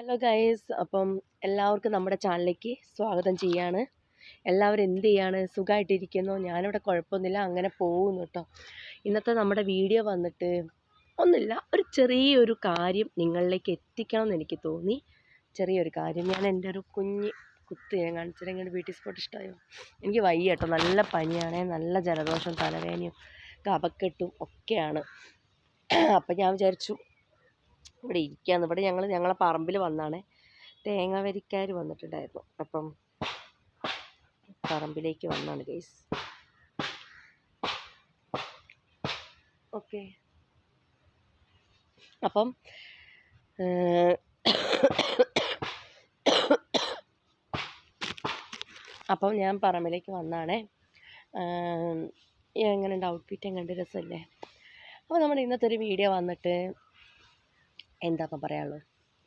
Hello guys അപ്പം എല്ലാവർക്കും നമ്മുടെ ചാനലിലേക്ക് സ്വാഗതം ചെയ്യാണ്. എല്ലാവരും എന്ത് ചെയ്യാണ്? സുഖമായിട്ടിരിക്കുന്നു ഞാനിവിടെ കുഴപ്പമൊന്നുമില്ല. അങ്ങനെ പോകുന്നു കേട്ടോ ഇന്നത്തെ നമ്മുടെ വീഡിയോ വന്നിട്ട് ഒന്നുമില്ല. ഒരു ചെറിയൊരു കാര്യം നിങ്ങളിലേക്ക് എത്തിക്കണം എന്ന് എനിക്ക് തോന്നി. ചെറിയൊരു കാര്യം. ഞാൻ എന്റെ ഒരു കുഞ്ഞ് കുത്ത് ഞാൻ കാണിച്ചിട്ട് ഇങ്ങനെ ബ്യൂട്ടി സ്പോട്ട് ഇഷ്ടമായോ എനിക്ക് വയ്യ കേട്ടോ നല്ല പനിയാണ്. നല്ല ജലദോഷം തലവേദനയും കപക്കെട്ടും ഒക്കെയാണ്. അപ്പം ഞാൻ വിചാരിച്ചു ഇവിടെ ഇരിക്കുകയാണ് ഇവിടെ ഞങ്ങൾ ഞങ്ങളെ പറമ്പിൽ വന്നാണ്. തേങ്ങ വരിക്കാർ വന്നിട്ടുണ്ടായിരുന്നു. അപ്പം പറമ്പിലേക്ക് വന്നാണ് ഗൈസ്. ഓക്കെ. അപ്പം അപ്പം ഞാൻ പറമ്പിലേക്ക് വന്നാണേ. എങ്ങനെയുണ്ട് ഔട്ട്ഫിറ്റ് എങ്ങനെയുണ്ട് രസമല്ലേ? അപ്പോൾ നമ്മുടെ ഇന്നത്തെ ഒരു വീഡിയോ വന്നിട്ട് എന്താ ഇപ്പം പറയാനുള്ളത്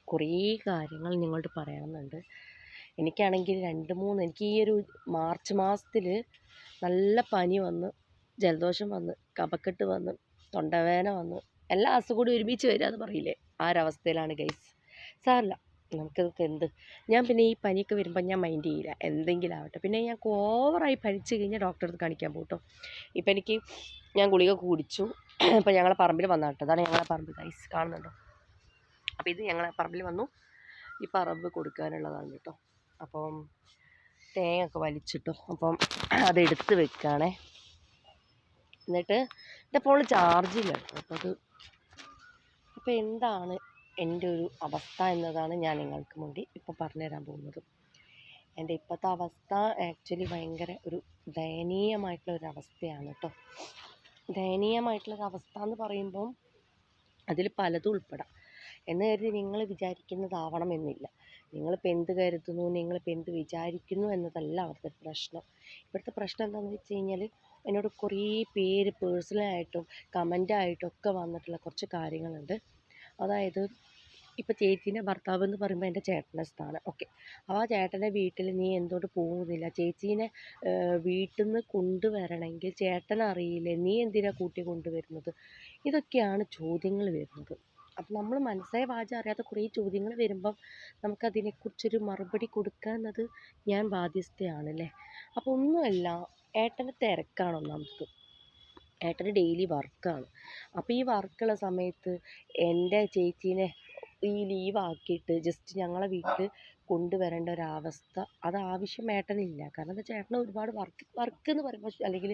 കുറേ കാര്യങ്ങൾ നിങ്ങളോട് പറയണമെന്നുണ്ട്. എനിക്കാണെങ്കിൽ രണ്ട് മൂന്ന് എനിക്ക് ഈ ഒരു മാർച്ച് മാസത്തിൽ നല്ല പനി വന്ന് ജലദോഷം വന്ന് കഫക്കെട്ട് വന്ന് തൊണ്ടവേദന വന്ന് എല്ലാ അസുഖം കൂടി ഒരുമിച്ച് വരിക എന്ന് പറയില്ലേ? ആ ഒരവസ്ഥയിലാണ് ഗൈസ്. സാറില്ല നമുക്കിതൊക്കെ എന്ത്? ഞാൻ പിന്നെ ഈ പനിയൊക്കെ വരുമ്പോൾ ഞാൻ മൈൻഡ് ചെയ്യില്ല. എന്തെങ്കിലും ആവട്ടെ. പിന്നെ ഞാൻ ഓവറായി പനിച്ച് കഴിഞ്ഞാൽ ഡോക്ടറെ അടുത്ത് കാണിക്കാൻ പോട്ടോ ഇപ്പം എനിക്ക് ഞാൻ ഗുളിക കുടിച്ചു. ഇപ്പം ഞങ്ങളെ പറമ്പിൽ വന്നാട്ടോ അതാണ് ഞങ്ങളെ പറമ്പ് ഗൈസ്. കാണുന്നുണ്ടോ? അപ്പോൾ ഇത് ഞങ്ങളെ പറമ്പിൽ വന്നു. ഈ പറമ്പ് കൊടുക്കാനുള്ളതാണ് കേട്ടോ. അപ്പം തേങ്ങ ഒക്കെ വലിച്ചിട്ടോ. അപ്പം അതെടുത്ത് വെക്കുകയാണേ എന്നിട്ട് എന്റെ ഫോൺ ചാർജില്ല കേട്ടോ. അപ്പോൾ അത് അപ്പോൾ എന്താണ് എന്റെ ഒരു അവസ്ഥ എന്നതാണ് ഞാൻ നിങ്ങൾക്ക് വേണ്ടി ഇപ്പോൾ പറഞ്ഞുതരാൻ പോകുന്നത്. എന്റെ ഇപ്പോഴത്തെ അവസ്ഥ ആക്ച്വലി ഭയങ്കര ഒരു ദയനീയമായിട്ടുള്ള ഒരു അവസ്ഥയാണ് കേട്ടോ. ദയനീയമായിട്ടുള്ളൊരു അവസ്ഥ എന്ന് പറയുമ്പം അതിൽ പലതും ഉൾപ്പെടാം. എന്ന് കരുതി നിങ്ങൾ വിചാരിക്കുന്നതാവണമെന്നില്ല. നിങ്ങളിപ്പോൾ എന്ത് കരുതുന്നു? നിങ്ങളിപ്പോൾ എന്ത് വിചാരിക്കുന്നു എന്നതല്ല അവിടുത്തെ പ്രശ്നം. ഇവിടുത്തെ പ്രശ്നം എന്താണെന്ന് വെച്ച് കഴിഞ്ഞാൽ എന്നോട് കുറേ പേര് പേഴ്സണലായിട്ടും കമന്റായിട്ടും ഒക്കെ വന്നിട്ടുള്ള കുറച്ച് കാര്യങ്ങളുണ്ട്. അതായത് ഇപ്പോൾ ചേച്ചീന്റെ ഭർത്താവ് എന്ന് പറയുമ്പോൾ എന്റെ ചേട്ടന്റെ സ്ഥാനം. ഓക്കെ അപ്പോൾ ആ ചേട്ടന്റെ വീട്ടിൽ നീ എന്തുകൊണ്ട് പോകുന്നില്ല? ചേച്ചീനെ വീട്ടിൽ നിന്ന് കൊണ്ടുവരണമെങ്കിൽ ചേട്ടൻ അറിയില്ലേ നീ എന്തിനാണ് കൂട്ടി കൊണ്ടുവരുന്നത്? ഇതൊക്കെയാണ് ചോദ്യങ്ങൾ വരുന്നത്. അപ്പം നമ്മൾ മനസ്സേ വാചാ അറിയാത്ത കുറേ ചോദ്യങ്ങൾ വരുമ്പം നമുക്കതിനെക്കുറിച്ചൊരു മറുപടി കൊടുക്കുക എന്നത് ഞാൻ ബാധ്യസ്ഥയാണല്ലേ? അപ്പോൾ ഒന്നുമല്ല ഏട്ടന് തിരക്കാണ് ഒന്നാമത് ഏട്ടന് ഡെയിലി വർക്കാണ് അപ്പോൾ ഈ വർക്കുള്ള സമയത്ത് എന്റെ ചേച്ചീനെ ഈ ലീവ് ആക്കിയിട്ട് ജസ്റ്റ് ഞങ്ങളെ വീട്ടിൽ കൊണ്ടുവരേണ്ട ഒരവസ്ഥ അത് ആവശ്യം ഏട്ടനില്ല. കാരണം എന്താ വെച്ചാൽ ഏട്ടന് ഒരുപാട് വർക്ക് വർക്ക് എന്ന് പറയുമ്പോൾ അല്ലെങ്കിൽ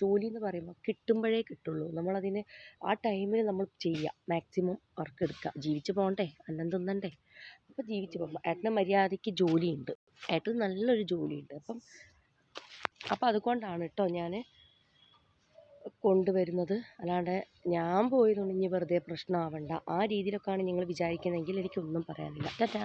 ജോലി എന്ന് പറയുമ്പോൾ കിട്ടുമ്പോഴേ കിട്ടുള്ളൂ. നമ്മളതിന് ആ ടൈമിൽ നമ്മൾ ചെയ്യുക മാക്സിമം വർക്ക് എടുക്കുക ജീവിച്ച് പോകണ്ടേ അന്നം തിന്നണ്ടേ? അപ്പോൾ ജീവിച്ച് പോകുമ്പോൾ ഏട്ടന് മര്യാദയ്ക്ക് ജോലിയുണ്ട്. ഏട്ടന് നല്ലൊരു ജോലിയുണ്ട്. അപ്പം അപ്പോൾ അതുകൊണ്ടാണ് കേട്ടോ ഞാൻ കൊണ്ടുവരുന്നത്. അല്ലാണ്ട് ഞാൻ പോയതുകൊണ്ട് ഇനി വെറുതെ പ്രശ്നമാവണ്ട ആ രീതിയിലൊക്കെയാണ് നിങ്ങൾ വിചാരിക്കുന്നതെങ്കിൽ എനിക്കൊന്നും പറയാനില്ല. ടാറ്റാ.